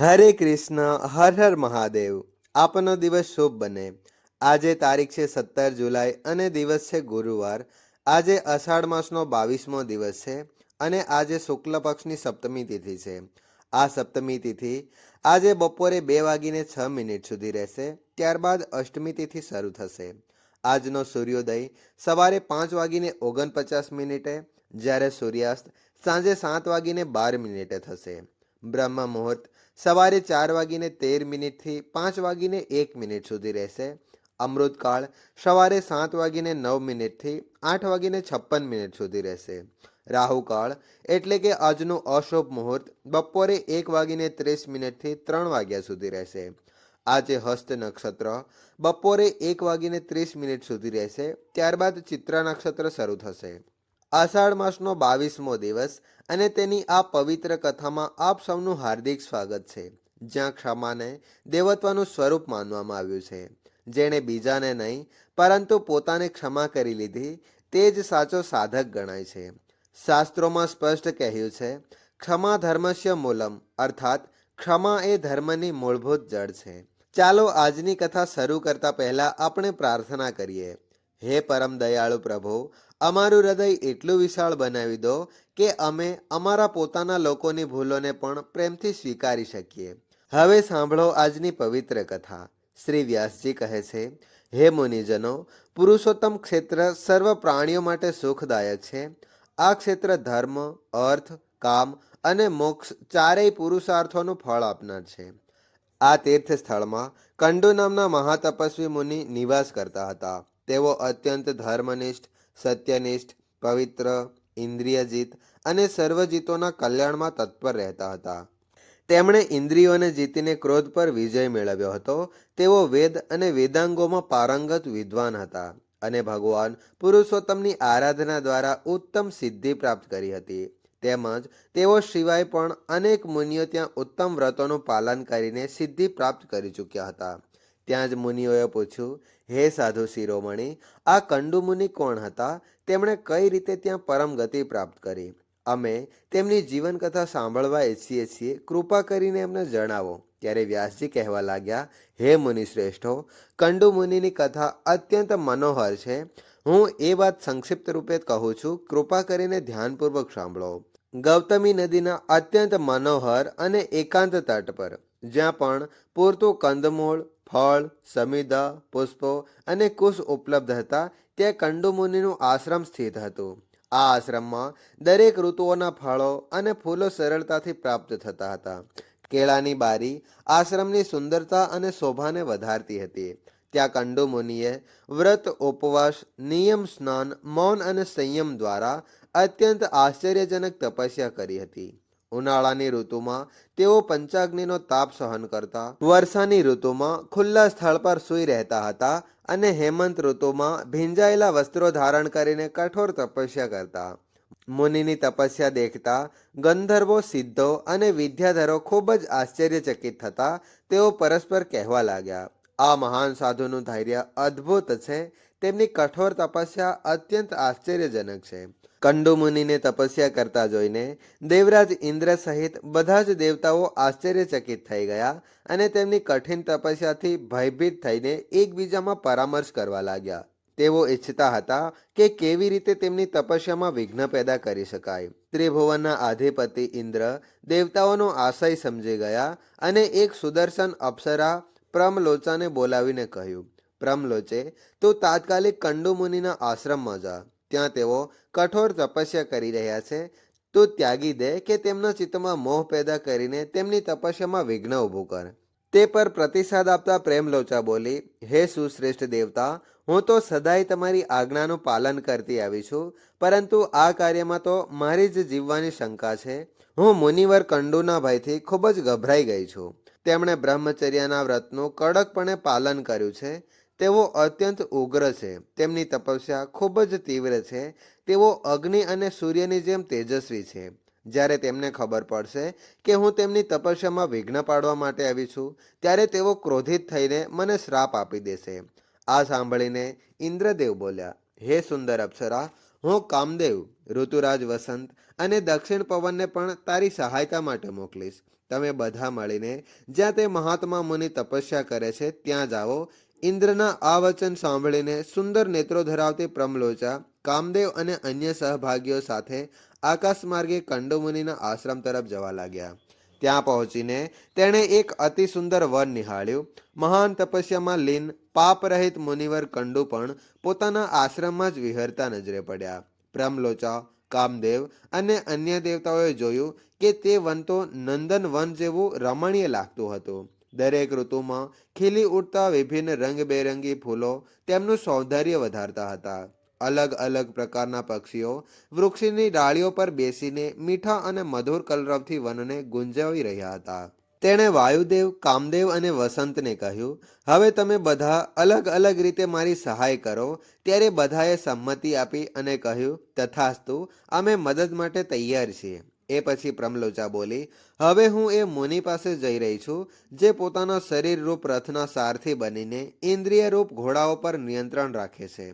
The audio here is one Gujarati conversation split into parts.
હરે કૃષ્ણ, હર હર મહાદેવ. આપનો દિવસ શુભ બને. આજે તારીખ છે સત્તર જુલાઈ અને દિવસ છે ગુરુવાર. આજે અષાઢ માસનો બાવીસમો દિવસ છે અને આજે શુક્લ પક્ષની સપ્તમી તિથિ છે. આ સપ્તમી તિથિ આજે બપોરે બે વાગીને છ મિનિટ સુધી રહેશે, ત્યારબાદ અષ્ટમી તિથિ શરૂ થશે. આજનો સૂર્યોદય સવારે પાંચ વાગીને ઓગણપચાસ મિનિટે, જ્યારે સૂર્યાસ્ત સાંજે સાત વાગીને બાર મિનિટે થશે. બ્રહ્મ મુહૂર્ત સવારે ચાર વાગીને તેર મિનિટથી પાંચ વાગીને એક મિનિટ સુધી રહેશે. અમૃતકાળ સવારે સાત વાગીને નવ મિનિટથી આઠ વાગીને છપ્પન મિનિટ સુધી રહેશે. રાહુકાળ એટલે કે આજનું અશુભ મુહૂર્ત બપોરે એક વાગીને ત્રીસ મિનિટથી ત્રણ વાગ્યા સુધી રહેશે. આજે હસ્ત નક્ષત્ર બપોરે એક વાગીને ત્રીસ મિનિટ સુધી રહેશે. ત્યારબાદ ચિત્રા નક્ષત્ર શરૂ થશે. આષાઢ માસનો બાવીસમો દિવસ અને તેની આ પવિત્ર કથામાં આપ સૌનું હાર્દિક સ્વાગત છે. જ્યાં ક્ષમાને દેવત્વનું સ્વરૂપ માનવામાં આવ્યું છે. જેણે બીજાને નહીં, પરંતુ પોતાને ક્ષમા કરી લીધી, તે જ સાચો સાધક ગણાય છે. શાસ્ત્રોમાં સ્પષ્ટ કહ્યું છે, ક્ષમા ધર્મસ્ય મૂલમ અર્થાત, ક્ષમા એ ધર્મની મૂળભૂત જડ છે ચાલો આજની કથા શરૂ કરતા પહેલા આપણે પ્રાર્થના કરીએ. હે પરમ દયાળુ પ્રભુ અમારું હૃદય એટલું વિશાળ બનાવી દો કે અમે અમારા પોતાના લોકોની ભૂલોને પણ પ્રેમથી સ્વીકારી શકીએ. હવે સાંભળો આજની પવિત્ર કથા. શ્રી વ્યાસજી કહે છે, હે મુનિજનો, પુરુષોત્તમ ક્ષેત્ર સર્વ પ્રાણીઓ માટે સુખદાયક છે. આ ક્ષેત્ર ધર્મ, અર્થ, કામ અને મોક્ષ ચારેય પુરુષાર્થોનું ફળ આપનાર છે. આ તીર્થ સ્થળમાં કંડુ નામના મહાતપસ્વી મુનિ નિવાસ કરતા હતા. તેઓ અત્યંત ધર્મનિષ્ઠ સત્યનિષ્ઠ, પવિત્ર, ઇન્દ્રિયજીત અને સર્વજીતોના કલ્યાણમાં તત્પર રહેતા હતા. તેમણે ઇન્દ્રિયોને જીતીને ક્રોધ પર વિજય મેળવ્યો હતો. તેઓ વેદ અને વેદાંગોમાં પારંગત વિદ્વાન હતા અને ભગવાન પુરુષોત્તમની આરાધના દ્વારા ઉત્તમ સિદ્ધિ પ્રાપ્ત કરી હતી. તેમજ તેઓ સિવાય પણ અનેક મુનિઓ ત્યાં ઉત્તમ વ્રતોનું પાલન કરીને સિદ્ધિ પ્રાપ્ત કરી ચૂક્યા હતા. ત્યાં જ મુનિઓએ પૂછ્યું, હે સાધુ શિરોમણી, આ કંડુ મુનિ કોણ હતા? તેમણે કઈ રીતે ત્યાં પરમ ગતિ પ્રાપ્ત કરી? અમે તેમની જીવન કથા સાંભળવા ઈચ્છીએ છીએ. કૃપા કરીને એમને જણાવો. ત્યારે વ્યાસજી કહેવા લાગ્યા, હે મુનિ શ્રેષ્ઠો કંડુ મુનિની કથા અત્યંત મનોહર છે. હું એ વાત સંક્ષિપ્ત રૂપે કહું છું. કૃપા કરીને ધ્યાનપૂર્વક સાંભળો. ગૌતમી નદીના અત્યંત મનોહર અને એકાંત તટ પર, જ્યાં પણ પૂરતું કંદમૂળ ફળ, સમિદા, પુષ્પો અને કુશ ઉપલબ્ધ હતા. ત્યાં કંડુ મુનિનું આશ્રમ સ્થિત હતું. આ આશ્રમમાં દરેક ઋતુઓના ફળો અને ફૂલો સરળતાથી પ્રાપ્ત થતા હતા. કેળાની બારી આશ્રમની સુંદરતા અને શોભાને વધારતી હતી. ત્યાં કંડુ મુનિએ વ્રત, ઉપવાસ, નિયમ સ્નાન, મૌન અને સંયમ દ્વારા અત્યંત આશ્ચર્યજનક તપસ્યા કરી હતી. ઉનાળાની ઋતુમાં તેઓ પંચાગ્નિનો તાપ સહન કરતા, વર્ષાની ઋતુમાં ખુલ્લા સ્થળ પર સૂઈ રહેતા હતા અને હેમંત ઋતુમાં ભીંજાયેલા વસ્ત્રો ધારણ કરીને કઠોર તપસ્યા કરતા. મુનિની તપસ્યા દેખતા ગંધર્વો સિદ્ધો અને વિદ્યાધરો ખૂબ જ આશ્ચર્યચકિત થતા તેઓ પરસ્પર કહેવા લાગ્યા, આ મહાન સાધુનું ધૈર્ય અદ્ભુત છે. તેમની કઠોર તપસ્યા અત્યંત આશ્ચર્યજનક છે. કંડુ મુનિને તપસ્યા કરતા જોઈને દેવરાજ ઇન્દ્ર સહિત બધા જ દેવતાઓ આશ્ચર્યચકિત થઈ ગયા અને તેમની કઠિન તપસ્યાથી ભયભીત થઈને એકબીજામાં પરામર્શ કરવા લાગ્યા. તેઓ ઈચ્છતા હતા કે કેવી રીતે તેમની તપસ્યામાં વિઘ્ન પેદા કરી શકાય. ત્રિભુવનના આધિપતિ ઇન્દ્ર દેવતાઓનો આશય સમજી ગયા અને એક સુદર્શન અપ્સરા પ્રમલોચાને બોલાવીને કહ્યું પ્રમલોચે તો તાત્કાલિક કંડુ મુનિના આશ્રમમાં જા. ત્યાં તેઓ કઠોર તપસ્યા કરી રહ્યા છે. તો ત્યાગી દે કે તેમના ચિત્તમાં મોહ પેદા કરીને તેમની તપસ્યામાં વિઘ્ન ઊભું કર. તે પર પ્રતિસાદ આપતા પ્રેમલોચા બોલી, હે સુશ્રેષ્ઠ દેવતા, હું તો સદાય તમારી આજ્ઞાનું પાલન કરતી આવી છું, પરંતુ આ કાર્યમાં તો મારી જ જીવવાની શંકા છે. હું મુનિવર કંડુના ભયથી ખૂબ જ ગભરાઈ ગઈ છું. તેમણે બ્રહ્મચર્યના વ્રતનું કડકપણે પાલન કર્યું છે. તેઓ અત્યંત ઉગ્ર છે. તેમની તપસ્યા ખૂબ જ તીવ્ર છે. તેઓ અગ્નિ અને સૂર્યની જેમ તેજસ્વી છે. જ્યારે તેમને ખબર પડશે કે હું તેમની તપસ્યામાં વિઘ્ન પાડવા માટે આવી છું, ત્યારે તેઓ ક્રોધિત થઈને મને શ્રાપ આપી દેશે. આ સાંભળીને ઇન્દ્રદેવ બોલ્યા, હે સુંદર અપ્સરા, હું કામદેવ, ઋતુરાજ વસંત અને દક્ષિણ પવનને પણ તારી સહાયતા માટે મોકલીશ. તમે બધા મળીને જ્યાં તે મહાત્મા મુનિ તપસ્યા કરે છે, ત્યાં જાઓ ઇન્દ્રના આ વચન સાંભળીને સુંદર નેત્રો ધરાવતી પ્રમલોચા, કામદેવ અને અન્ય સહભાગીઓ સાથે આકાશ માર્ગે કંડુમુનિના આશ્રમ તરફ જવા લાગ્યા. ત્યાં પહોંચીને તેણે એક અતિ સુંદર વન નિહાળ્યું. મહાન તપસ્યામાં લીન, પાપરહિત મુનિવર કંડુ પણ પોતાના આશ્રમમાં જ વિહરતા નજરે પડ્યા. પ્રમલોચા, કામદેવ અને અન્ય દેવતાઓએ જોયું કે તે વન તો નંદન વન જેવું રમણીય લાગતું હતું. દરેક ઋતુમાં ખીલી ઉઠતા વિભિન્ન રંગબેરંગી ફૂલો તેમનું સૌંદર્ય વધારતા હતા. અલગ અલગ પ્રકારના પક્ષીઓ વૃક્ષની ડાળીઓ પર બેસીને મીઠા અને મધુર કલરવથી વનને ગુંજાવી રહ્યા હતા. તેણે વાયુદેવ, કામદેવ અને વસંતને કહ્યું, હવે તમે બધા અલગ અલગ રીતે મારી સહાય કરો. ત્યારે બધાએ સંમતિ આપી અને કહ્યું, તથાસ્તુ, અમે મદદ માટે તૈયાર છીએ. એ પછી પ્રમલોચા બોલી, હવે હું એ મુનિ પાસે જઈ રહી છું, જે પોતાના શરીર રૂપ રથના સારથી બનીને ઇન્દ્રિય રૂપ ઘોડાઓ પર નિયંત્રણ રાખે છે.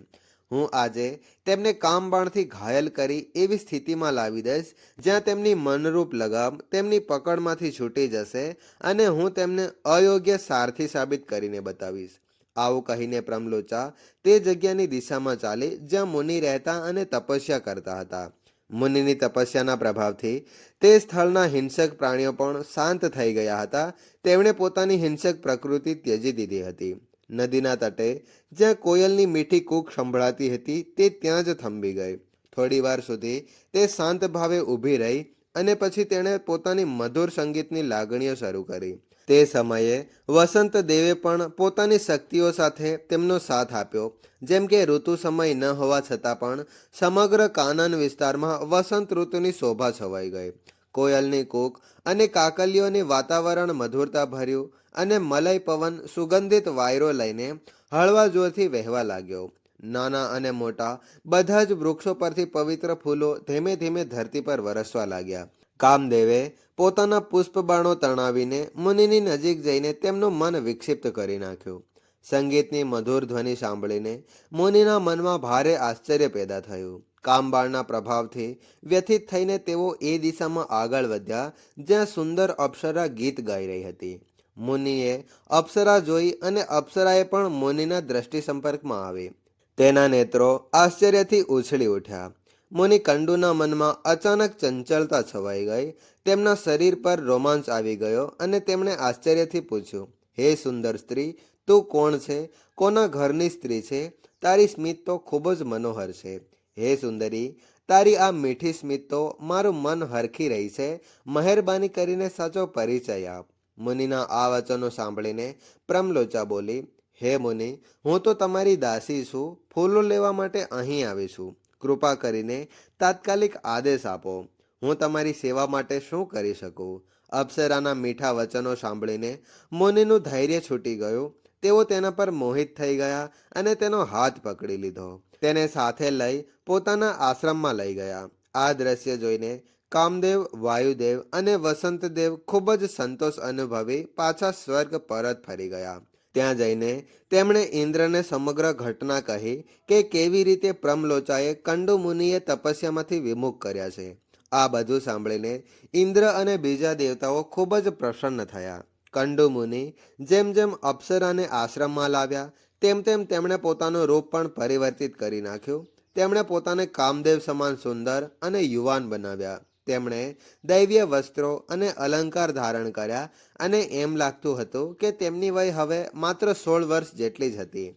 હું આજે તેમને કામબાણથી ઘાયલ કરી એવી સ્થિતિમાં લાવી દઈશ, જ્યાં તેમની મનરૂપ લગામ તેમની પકડમાંથી છૂટી જશે અને હું તેમને અયોગ્ય સારથી સાબિત કરીને બતાવીશ. આવું કહીને પ્રમલોચા તે જગ્યાની દિશામાં ચાલી, જ્યાં મુનિ રહેતા અને તપસ્યા કરતા હતા. મુનિની તપસ્યાના પ્રભાવથી તે સ્થળના હિંસક પ્રાણીઓ પણ શાંત થઈ ગયા હતા. તેમણે પોતાની હિંસક પ્રકૃતિ ત્યજી દીધી હતી. નદીના તટે જ્યાં કોયલની મીઠી કૂક સંભળાતી હતી તે ત્યાં જ થંભી ગઈ. થોડીવાર સુધી તે શાંત ભાવે ઊભી રહી અને પછી તેણે પોતાની મધુર સંગીતની લાગણીઓ શરૂ કરી. તે સમયે વસંત દેવે પણ પોતાની શક્તિઓ સાથે તેમનો સાથ આપ્યો. જેમ કે ઋતુ સમય ન હોવા છતાં પણ સમગ્ર કાનન વિસ્તારમાં વસંત ઋતુની શોભા છવાઈ ગઈ. કોયલની કૂક અને કાકલીઓની વાતાવરણ મધુરતા ભર્યું અને મલય પવન સુગંધિત વાયરો લઈને હળવા જોરથી વહેવા લાગ્યો. નાના અને મોટા બધા જ વૃક્ષો પરથી પવિત્ર ફૂલો ધીમે ધીમે ધરતી પર વરસવા લાગ્યા. કામદેવે પોતાના પુષ્પબાણો તણાવીને મુનિની નજીક જઈને તેમનું મન વિક્ષિપ્ત કરી નાખ્યું. સંગીતની મધુર ધ્વનિ સાંભળીને મુનિના મનમાં ભારે આશ્ચર્ય પેદા થયું. કામબાળના પ્રભાવથી વ્યથિત થઈને તેઓ એ દિશામાં આગળ વધ્યા, જ્યાં સુંદર અપ્સરા ગીત ગાઈ રહી હતી. મુનિએ અપ્સરા જોઈ અને અપ્સરાએ પણ મુનિના દ્રષ્ટિ સંપર્કમાં આવી. તેના નેત્રો આશ્ચર્યથી ઉછળી ઉઠ્યા. મુનિ કંડુના મનમાં અચાનક ચંચળતા છવાઈ ગઈ. તેમના શરીર પર રોમાંચ આવી ગયો અને તેમણે આશ્ચર્યથી પૂછ્યું, હે સુંદર સ્ત્રી, તું કોણ છે? કોના ઘરની સ્ત્રી છે? તારી સ્મિત તો ખૂબ જ મનોહર છે. હે સુંદરી, તારી આ મીઠી સ્મિત તો મારું મન હરખી રહી છે. મહેરબાની કરીને સાચો પરિચય આપ. મુનિના આ વચનો સાંભળીને પ્રમલોચા બોલી, હે મુનિ, હું તો તમારી દાસી છું. ફૂલો લેવા માટે અહીં આવી છું. કૃપા કરીને તાત્કાલિક આદેશ આપો. હું તમારી સેવા માટે શું કરી શકું? અપ્સરાના મીઠા વચનો સાંભળીને મુનિનું ધૈર્ય છૂટી ગયું. તેઓ તેના પર મોહિત થઈ ગયા અને તેનો હાથ પકડી લીધો. તેને સાથે લઈ પોતાના આશ્રમમાં લઈ ગયા. આ દ્રશ્ય જોઈને કામદેવ, વાયુદેવ અને વસંતદેવ ખૂબ જ સંતોષ અનુભવી પાછા સ્વર્ગ પરત ફરી ગયા. ત્યાં જઈને તેમણે ઇન્દ્રને સમગ્ર ઘટના કહી કે કેવી રીતે પ્રમલોચાએ કંડુ મુનિએ તપસ્યામાંથી વિમુખ કર્યા છે. આ બધું સાંભળીને ઇન્દ્ર અને બીજા દેવતાઓ ખૂબ જ પ્રસન્ન થયા. કંડુ મુનિ જેમ જેમ અપ્સરાને આશ્રમમાં લાવ્યા, તેમ તેમ તેમણે પોતાનું રૂપ પણ પરિવર્તિત કરી નાખ્યું. તેમણે પોતાને કામદેવ સમાન સુંદર અને યુવાન બનાવ્યા. તેમણે દૈવીય વસ્ત્રો અને અલંકાર ધારણ કર્યા અને એમ લાગતું હતું કે તેમની વય હવે માત્ર સોળ વર્ષ જેટલી જ હતી.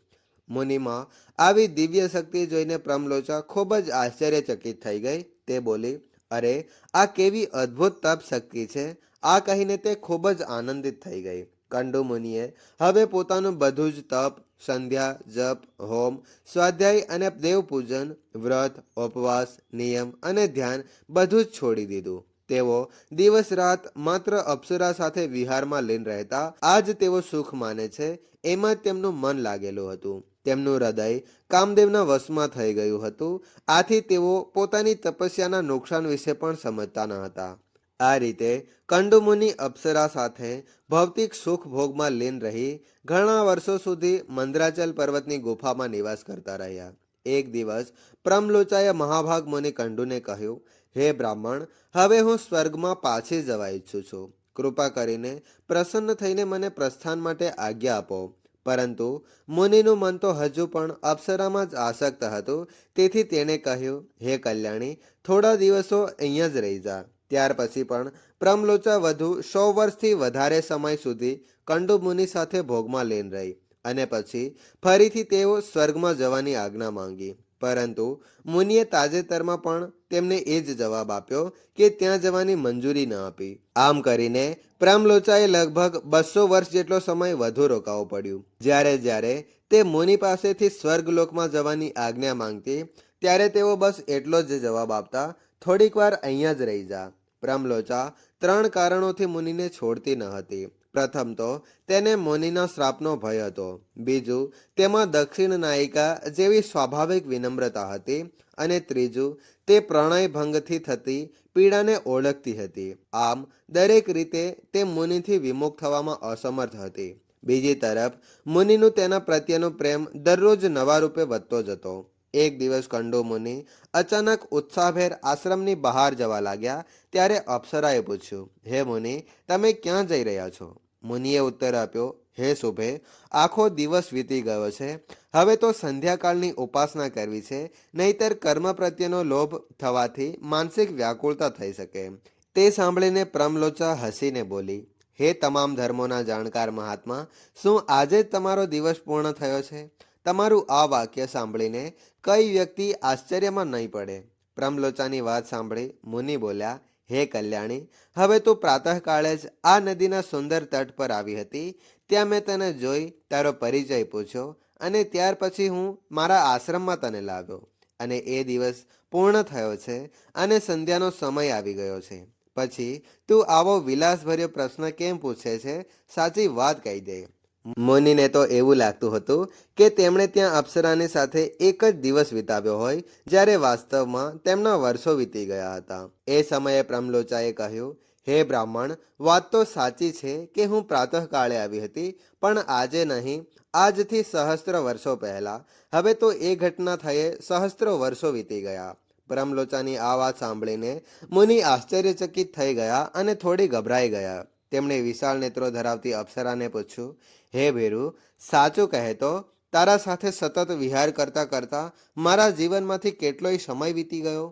મુનિમાં આવી દિવ્ય શક્તિ જોઈને પ્રમલોચા ખૂબ જ આશ્ચર્યચકિત થઈ ગઈ. તે બોલી, અરે, આ કેવી અદ્ભુત તપ શક્તિ છે. આ કહીને તે ખૂબ જ આનંદિત થઈ ગઈ. કંડુ મુનિએ. હવે પોતાનું બધું જ તપ, સંધ્યા, જપ, હોમ, સ્વાધ્યાય અને દેવપૂજન, વ્રત, ઉપવાસ, નિયમ અને ધ્યાન બધું જ છોડી દીધું. તેઓ દિવસ રાત માત્ર અપ્સરા સાથે વિહારમાં લીન રહેતા, આજ તેઓ સુખ માને છે, એમાં તેમનું મન લાગેલું હતું. તેમનું હૃદય કામદેવના વશમાં થઈ ગયું હતું. આથી તેઓ પોતાની તપસ્યાના નુકસાન વિશે પણ સમજતા ન હતા. આ રીતે કંડુમુનિ અપ્સરા સાથે ભૌતિક સુખ ભોગમાં લીન રહી ઘણા વર્ષો સુધી મંદરાચલ પર્વતની ગુફામાં નિવાસ કરતા રહ્યા. એક દિવસ પ્રમલોચાએ મહાભાગ મુનિ કંડુને કહ્યું, હે બ્રાહ્મણ, હવે હું સ્વર્ગમાં પાછી જવા ઈચ્છું છું. કૃપા કરીને પ્રસન્ન થઈને મને પ્રસ્થાન માટે આજ્ઞા આપો. પરંતુ મુનિનું મન તો હજુ પણ અપ્સરામાં જ આસક્ત હતું. તેથી તેણે કહ્યું, હે કલ્યાણી, થોડા દિવસો અહીંયા જ રહી જા. ત્યાર પછી પણ પ્રમલોચા વધુ સો વર્ષથી વધારે સમય સુધી કંડુ મુનિ સાથે ભોગમાં લીન રહી અને પછી ફરીથી તેઓ સ્વર્ગમાં જવાની આજ્ઞા માંગી. પરંતુ મુનિએ તાજેતરમાં પણ તેમને એ જ જવાબ આપ્યો કે ત્યાં જવાની મંજૂરી ન આપી. આમ કરીને પ્રમલોચાએ લગભગ બસો વર્ષ જેટલો સમય વધુ રોકાવું પડ્યું. જ્યારે જ્યારે તે મુનિ પાસેથી સ્વર્ગલોકમાં જવાની આજ્ઞા માંગતી, ત્યારે તેઓ બસ એટલો જ જવાબ આપતા થોડીક વાર અહીંયા જ રહી જા. પ્રમલોચા ત્રણ કારણોથી મુનિને છોડતી ન હતી. પ્રથમ તો તેને મુનિના શ્રાપનો ભય હતો. બીજું, તેમાં દક્ષિણ નાયિકા જેવી સ્વાભાવિક વિનમ્રતા હતી. અને ત્રીજું, તે પ્રણય ભંગથી થતી પીડાને ઓળખતી હતી. આમ, દરેક રીતે તે મુનિથી વિમુખ થવામાં અસમર્થ હતી. બીજી તરફ, મુનિનું તેના પ્રત્યેનો પ્રેમ દરરોજ નવા રૂપે વધતો જતો. એક દિવસ કંડો મુનિ અચાનક ઉત્સાહભેર આશ્રમની બહાર જવા લાગ્યા, ત્યારે અપ્સરાએ પૂછ્યું, હે મુનિ, તમે ક્યાં જઈ રહ્યા છો? મુનિએ ઉત્તર આપ્યો, હે શુભે, આખો દિવસ વીતી ગયો છે. હવે તો સંધ્યાકાળની ઉપાસના કરવી છે, નહીતર કર્મ પ્રત્યેનો લોભ થવાથી માનસિક વ્યાકુળતા થઈ શકે. તે સાંભળીને પ્રમલોચા હસીને બોલી, હે તમામ ધર્મોના જાણકાર મહાત્મા, શું આજે જ તમારો દિવસ પૂર્ણ થયો છે? તમારું આ વાક્ય સાંભળીને કઈ વ્યક્તિ આશ્ચર્યમાં નહીં પડે? પ્રમલોચાની વાત સાંભળી મુનિ બોલ્યા, હે કલ્યાણી, હવે તું પ્રાતઃકાળે જ આ નદીના સુંદર તટ પર આવી હતી. ત્યાં મેં તને જોઈ તારો પરિચય પૂછ્યો અને ત્યાર પછી હું મારા આશ્રમમાં તને લાવ્યો. અને એ દિવસ પૂર્ણ થયો છે અને સંધ્યાનો સમય આવી ગયો છે. પછી તું આવો વિલાસભર્યો પ્રશ્ન કેમ પૂછે છે? સાચી વાત કહી દે. મુનિને તો એવું લાગતું હતું કે તેમણે ત્યાં અપ્સરાની સાથે એક જ દિવસ વિતાવ્યો હોય, જ્યારે વાસ્તવમાં તેમના વર્ષો વીતી ગયા હતા. એ સમયે પ્રમલોચાએ કહ્યું, હે બ્રાહ્મણ, વાત તો સાચી છે કે હું પ્રાતઃકાળે આવી હતી, પણ આજે નહીં, આજથી સહસ્ત્ર વર્ષો પહેલા. હવે તો એ ઘટના થયે સહસ્ત્રો વર્ષો વીતી ગયા. પ્રમલોચાની આ વાત સાંભળીને મુનિ આશ્ચર્યચકિત થઈ ગયા અને થોડી ગભરાઈ ગયા. તેમણે વિશાળ નેત્રો ધરાવતી અપ્સરાને પૂછ્યું, હે ભેરુ, સાચું કહે તો? તારા સાથે સતત વિહાર કરતા કરતા મારા જીવનમાંથી કેટલોય સમય વીતી ગયો?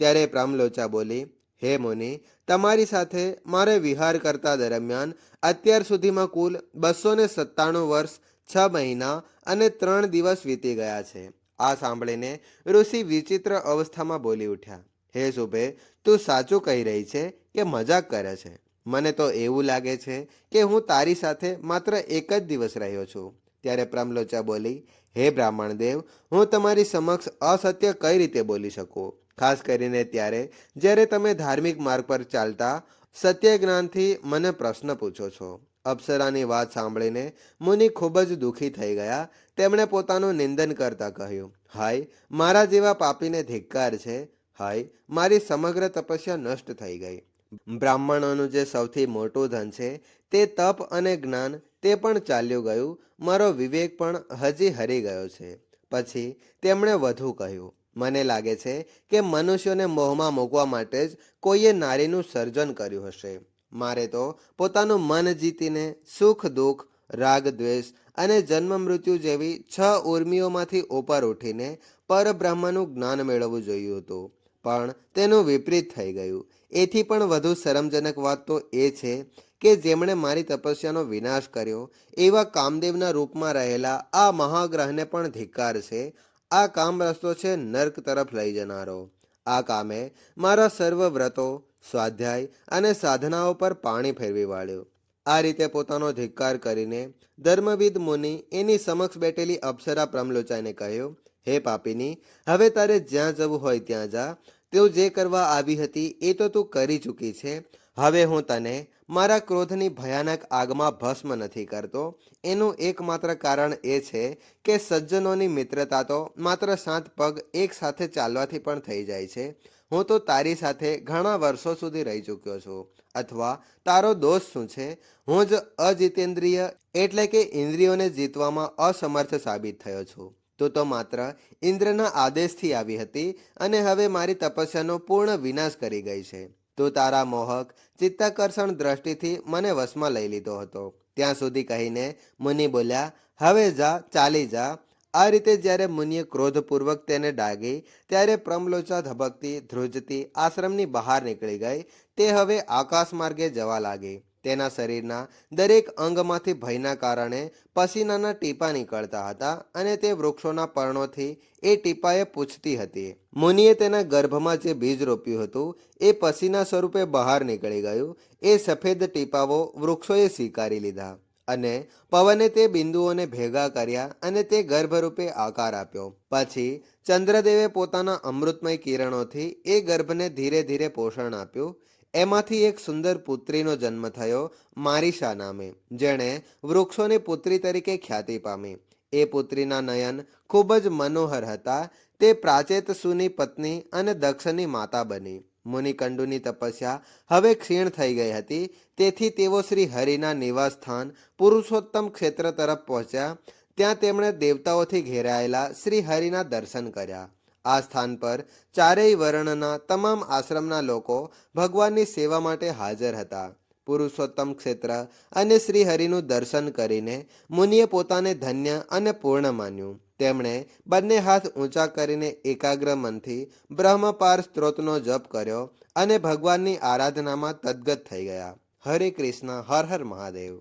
ત્યારે પ્રામલોચા બોલી, હે મુનિ, તમારી સાથે મારે વિહાર કરતા દરમિયાન અત્યાર સુધીમાં કુલ બસો ને સત્તાણું વર્ષ, છ મહિના અને ત્રણ દિવસ વીતી ગયા છે. આ સાંભળીને ઋષિ વિચિત્ર અવસ્થામાં બોલી ઉઠ્યા, હે શુભે તું સાચું કહી રહી છે કે મજાક કરે છે? મને તો એવું લાગે છે કે હું તારી સાથે માત્ર એક જ દિવસ રહ્યો છું. ત્યારે પ્રમલોચા બોલી, હે બ્રાહ્મણ દેવ હું તમારી સમક્ષ અસત્ય કઈ રીતે બોલી શકું? ખાસ કરીને ત્યારે જ્યારે તમે ધાર્મિક માર્ગ પર ચાલતા સત્ય જ્ઞાનથી મને પ્રશ્ન પૂછો છો. અપ્સરાની વાત સાંભળીને મુનિ ખૂબ જ દુઃખી થઈ ગયા. તેમણે પોતાનું નિંદન કરતા કહ્યું, હાય, મારા જેવા પાપીને ધિક્કાર છે? હાય, મારી સમગ્ર તપસ્યા નષ્ટ થઈ ગઈ. બ્રાહ્મણોનું જે સૌથી મોટું ધન છે, તે તપ અને જ્ઞાન તે પણ ચાલ્યું ગયું. મારો વિવેક પણ હજી હરી ગયો છે. પછી તેમણે વધુ કહ્યું, મને લાગે છે કે મનુષ્યોને મોહમાં મૂકવા માટે જ કોઈએ નારીનું સર્જન કર્યું હશે. મારે તો પોતાનું મન જીતીને સુખ, દુઃખ, રાગ, દ્વેષ અને જન્મ મૃત્યુ જેવી છ ઉર્મિઓમાંથી ઉપર ઉઠીને પરબ્રહ્મનું જ્ઞાન મેળવવું જોયું હતું. પણ તેનું વિપરીત થઈ ગયું. એથી પણ વધુ શરમજનક વાત તો એ છે કે જેમણે મારી તપસ્યાનો વિનાશ કર્યો, એવા કામદેવના રૂપમાં રહેલા આ મહાગ્રહને પણ ધિક્કાર છે. આ કામ રસ્તો છે નર્ક તરફ લઈ જનારો. આ કામે મારા સર્વ વ્રતો, સ્વાધ્યાય અને સાધનાઓ પર પાણી ફેરવી વાળ્યું. આ રીતે પોતાનો ધિક્કાર કરીને ધર્મવિદ મુનિ એની સમક્ષ બેઠેલી અપ્સરા પ્રમલોચાને કહ્યું, હે પાપીની, હવે તારે જ્યાં જવું હોય ત્યાં જા. તેઓ જે કરવા આવી હતી એ તો તું કરી ચૂકી છે. હવે હું તને મારા ક્રોધની ભયાનક આગમાં ભસ્મ નથી કરતો. એનું એકમાત્ર કારણ એ છે કે સજ્જનોની મિત્રતા તો માત્ર સાત પગ એક સાથે ચાલવાથી પણ થઈ જાય છે. હું તો તારી સાથે ઘણા વર્ષો સુધી રહી ચૂક્યો છું. અથવા તારો દોષ શું છે? હું જ અજિતેન્દ્રિય એટલે કે ઇન્દ્રિયોને જીતવામાં અસમર્થ સાબિત થયો છું. તું તો માત્ર ઇન્દ્રના આદેશથી આવી હતી અને હવે મારી તપસ્યાનો પૂર્ણ વિનાશ કરી ગઈ છે. તું તારા મોહક ચિત્તાકર્ષણ દ્રષ્ટિથી મને વશમાં લઈ લીધો હતો. ત્યાં સુધી કહીને મુનિ બોલ્યા, હવે જા, ચાલી જા. આ રીતે જ્યારે મુનિએ ક્રોધપૂર્વક તેને ડાગી, ત્યારે પ્રમલોચા ધબકતી ધ્રુજતી આશ્રમની બહાર નીકળી ગઈ. તે હવે આકાશ માર્ગે જવા લાગી. તેના શરીરના દરેક અંગમાંથી ભયના કારણે પસીનાના ટીપા નીકળતા હતા અને તે વૃક્ષોના પર્ણોથી એ ટીપાએ પૂછતી હતી. મુનિએ તેના ગર્ભમાં જે બીજ રોપ્યું હતું, એ પસીના સ્વરૂપે બહાર નીકળી ગયું. એ સફેદ ટીપાઓ વૃક્ષોએ સ્વીકારી લીધા અને પવને તે બિંદુઓને ભેગા કર્યા અને તે ગર્ભરૂપે આકાર આપ્યો. પછી ચંદ્રદેવે પોતાના અમૃતમય કિરણોથી એ ગર્ભને ધીરે ધીરે પોષણ આપ્યું. એમાંથી એક સુંદર પુત્રીનો જન્મ થયો મારીશા નામે. જેણે વૃક્ષોની પુત્રી તરીકે ખ્યાતિ પામી. એ પુત્રીના નયન ખૂબ જ મનોહર હતા. તે પ્રાચેત સુની પત્ની અને દક્ષની માતા બની. મુનિકંડુની તપસ્યા હવે ક્ષીણ થઈ ગઈ હતી. તેથી તેઓ શ્રી હરિના નિવાસ સ્થાન પુરુષોત્તમ ક્ષેત્ર તરફ પહોંચ્યા. ત્યાં તેમણે દેવતાઓથી ઘેરાયેલા શ્રી હરિના દર્શન કર્યા. આ સ્થાન પર ચારેય વર્ણના તમામ આશ્રમના લોકો ભગવાનની સેવા માટે હાજર હતા. પુરુષોત્તમ ક્ષેત્ર અને શ્રીહરિનું દર્શન કરીને મુનિએ પોતાને ધન્ય અને પૂર્ણ માન્યું. તેમણે બંને હાથ ઊંચા કરીને એકાગ્ર મનથી બ્રહ્મપાર સ્ત્રોતનો જપ કર્યો અને ભગવાનની આરાધનામાં તદ્ગત થઈ ગયા. હરે કૃષ્ણ, હર હર મહાદેવ.